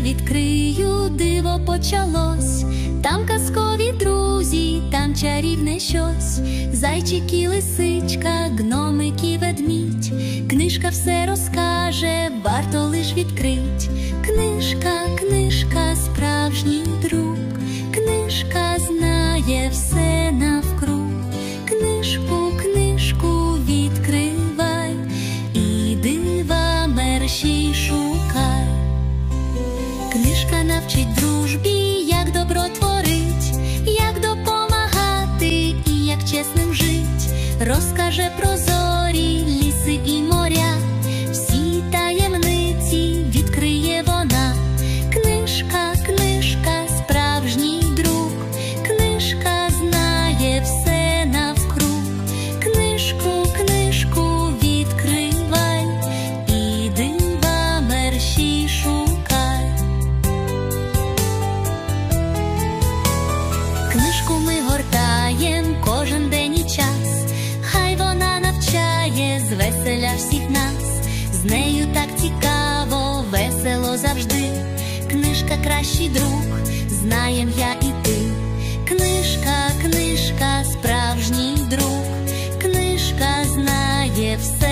відкрию, диво почалось, там казкові друзі, там чарівне щось, зайчик і лисичка, гномик і ведмідь, книжка все розкаже, варто лиш відкрить. розкаже про зорі. веселя всіх нас, з нею так цікаво, весело завжди. Книжка кращий друг, знаєм я і ти. Книжка, книжка, справжній друг, книжка знає все.